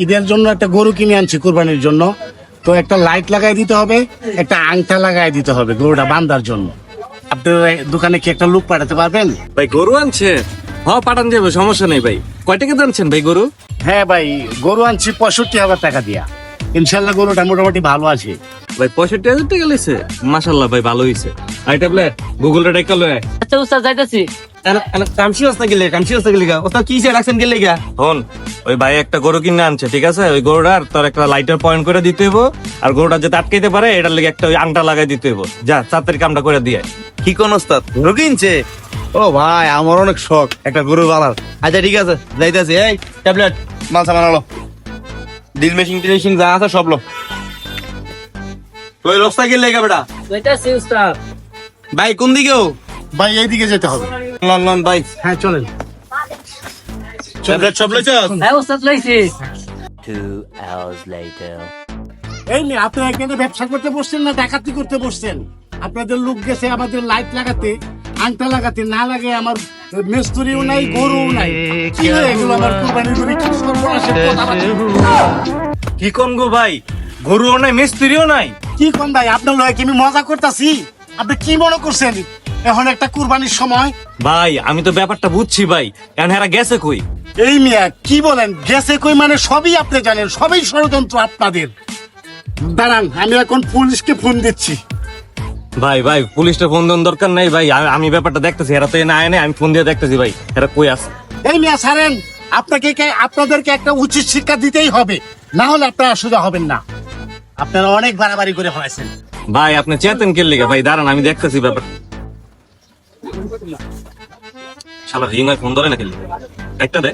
ঈদের জন্য একটা গরু কিনে আনছি কোরবানির জন্য। তো একটা লাইট লাগাই দিতে হবে একটা আংটা লাগাই দিতে হবে গরুটা বান্ধার জন্য। আপনার দোকানে কি একটা লোক পাঠাতে পারবেন? ভাই গরু আনছে। হ পাঠান যাবে সমস্যা নেই ভাই। কয় টাকা আনছেন ভাই গরু? হ্যাঁ ভাই গরু আনছি পঁয়ষট্টি হাজার টাকা দিয়া। ইনশাল্লাহ গরুটা মোটামুটি ভালো আছে। ভাই পঁয়ষট্টি হাজার টাকা লেছে মাসাল্লাহ ভাই ভালো হয়েছে আই ট্যাবলেট গুগল আচ্ছা উস্তাদ যাইতাছি। কামসি গেলে কামসি হস্তা গেলে ওটা কি সে রাখছেন গেলে গা? হন ওই ভাই একটা গরু কিনে আনছে ঠিক আছে? ওই গরুটার তোর একটা লাইটার পয়েন্ট করে দিতে হইব আর গরুটা যাতে আটকাইতে পারে এটার লেগে একটা ওই আংটা লাগাই দিতে হইব। যা তাড়াতাড়ি কামটা করে দিয়ে কি কোন ওস্তাদ? গরু কিনছে? ও ভাই আমার অনেক শখ একটা গরু আচ্ছা ঠিক আছে যাইতাছি এই ট্যাবলেট মাল সামান আলো। ডিল মেশিন টিল যা আছে সব লো। ওই রাস্তা গেলে গা বেটা? ভাই কোন দিকেও? ভাই এইদিকে যেতে হবে। লন ভাই। হ্যাঁ চলেন। ট্যাবলেট সব লইছ হ্যাঁ উস্তাদ লইছি। Two hours later. এই নিয়ে আপনারা এখানে ব্যবসা করতে বসছেন না ডাকাতি করতে বসছেন? আপনাদের লোক গেছে আমাদের লাইট লাগাতে আংটা লাগাতে না লাগে আমার মিস্ত্রিও নাই গরুও নাই। কি হয়ে এগুলো আমার কোরবানির গরু? কি সর্বনাশের কথা বার্তা? কি কোন গো ভাই? গরুও নাই মিস্ত্রিও নাই। কি কম ভাই? আপনার লয় কি আমি মজা করতেছি? আপনি কি মনে করছেন? এখন একটা কুরবানির সময়। ভাই আমি তো ব্যাপারটা বুঝছি ভাই এখন হেরা গেছে কই? এই মিয়া কি বলেন? গেছে কই মানে সবই আপনি জানেন সবই ষড়যন্ত্র আপনাদের। দাঁড়ান আমি এখন পুলিশকে ফোন দিচ্ছি। ভাই ভাই পুলিশটা ফোন দেওয়ার দরকার নাই ভাই আমি- ব্যাপারটা দেখতেছি এরা তো না এনে আমি ফোন দিয়ে দেখতেছি ভাই এরা কই আছে? এই মিয়া সারেন আপনাকে কে- আপনাদেরকে একটা উচিত শিক্ষা দিতেই হবে না হলে আপনারা সোজা হবেন না। আপনারা অনেক বাড়াবাড়ি করে ফেলাইছেন। ভাই আপনি চেতেন কে লেগে? ভাই দাঁড়ান আমি দেখতেছি ব্যাপার শালা রিং ফোন ধরে না খেলি একটা দে।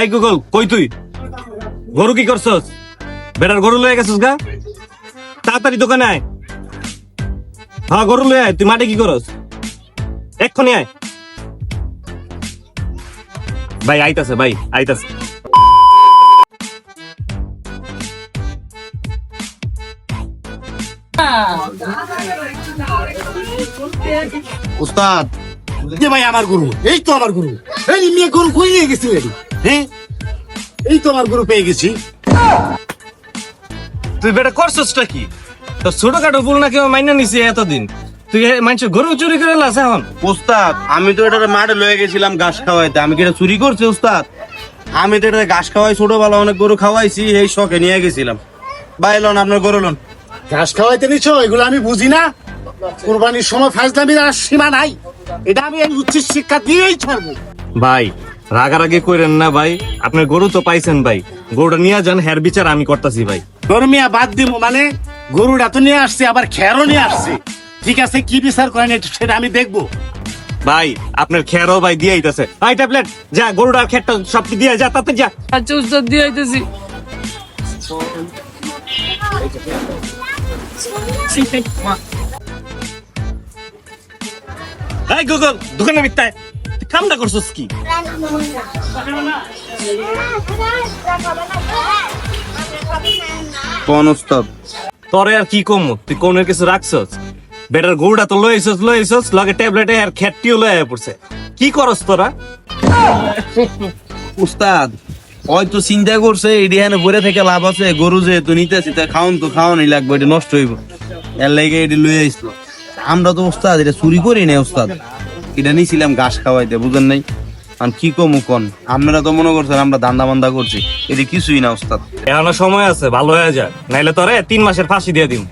এই গুগল, কই তুই? গরু কি করছস? বেটার গরু লয়ে গেছিস গা? তাড়াতাড়ি দোকানে আয়। হ্যাঁ গরু লয়ে আয়, তুই মাঠে কি করস? এক্ষুনি আয়। ভাই, আইতাছে ভাই, আইতাছে। উস্তাদ যে ভাই আমার গুরু এই তো আমার গুরু। এই মেয়ে গরু কই নিয়ে গেছি হ্যাঁ? এই তো আমার গুরু পেয়ে গেছি। তুই বেটা করছসটা কি? তো ছোটখাটো ভুল না কেউ মাইনা নিছি এতদিন? তুই মানুষের গরু চুরি করে লাস এখন? উস্তাদ আমি তো এটা মাঠে লয়ে গেছিলাম ঘাস খাওয়াইতে। আমি কি এটা চুরি করছি উস্তাদ? আমি তো এটা ঘাস খাওয়াই ছোটবেলা অনেক গরু খাওয়াইছি এই শখে নিয়ে গেছিলাম। ভাই লন আপনার গরু লন। ঘাস খাওয়াইতে নিছো এগুলো আমি বুঝি না। কুরবানির সময় ফাজলামির আর সীমা নাই। এটা আমি এই উচ্চ শিক্ষা দিয়েই ছাড়বো। ভাই রাগারাগি কইরেন না ভাই। আপনার গরু তো পাইছেন ভাই। গরুটা নিয়ে যান হের বিচার আমি করতেছি ভাই। গরমিয়া বাদ দিব মানে গরুটা তো নিয়ে আসছে আবার খেরও নিয়ে আসছে। ঠিক আছে কি বিচার করেন সেটা আমি দেখব। ভাই আপনার খেরও ভাই দিয়ে আইতাছে। ভাই ট্যাবলেট যা গরুটার খেরটা সব দিয়ে যা তাতে যা। আচ্ছা দিয়ে আইতাছি। এই গুগল দোকানে বিত্তায় কামটা করছস কি? কোন উস্তাদ? তোরে আর কি কম? তুই কোনের কিছু রাখছস? বেটার গরুটা তো লইছস লইছস লগে ট্যাবলেটে আর খেটটিও লয়ে পড়ছে। কি করস তোরা? উস্তাদ হয়তো চিন্তা করছে, এটি পরে থেকে লাভ আছে, গরু যে তো নিতেছি, তা খাওন তো খাওয়ানি লাগবে, এটা নষ্ট হইব। এর লাগে এটি লয়ে আসলো। আমরা তো উস্তাদ এটা চুরি করি না উস্তাদ এটা নিছিলাম ঘাস খাওয়াইতে, বুঝেন নাই? আর কি কমু কন? আপনারা তো মনে করছেন আমরা দান্দা বান্দা করছি, এটি কিছুই না উস্তাদ এখনও সময় আছে, ভালো হয়ে যা নাইলে তোরে তিন মাসের ফাঁসি দিয়ে দিম।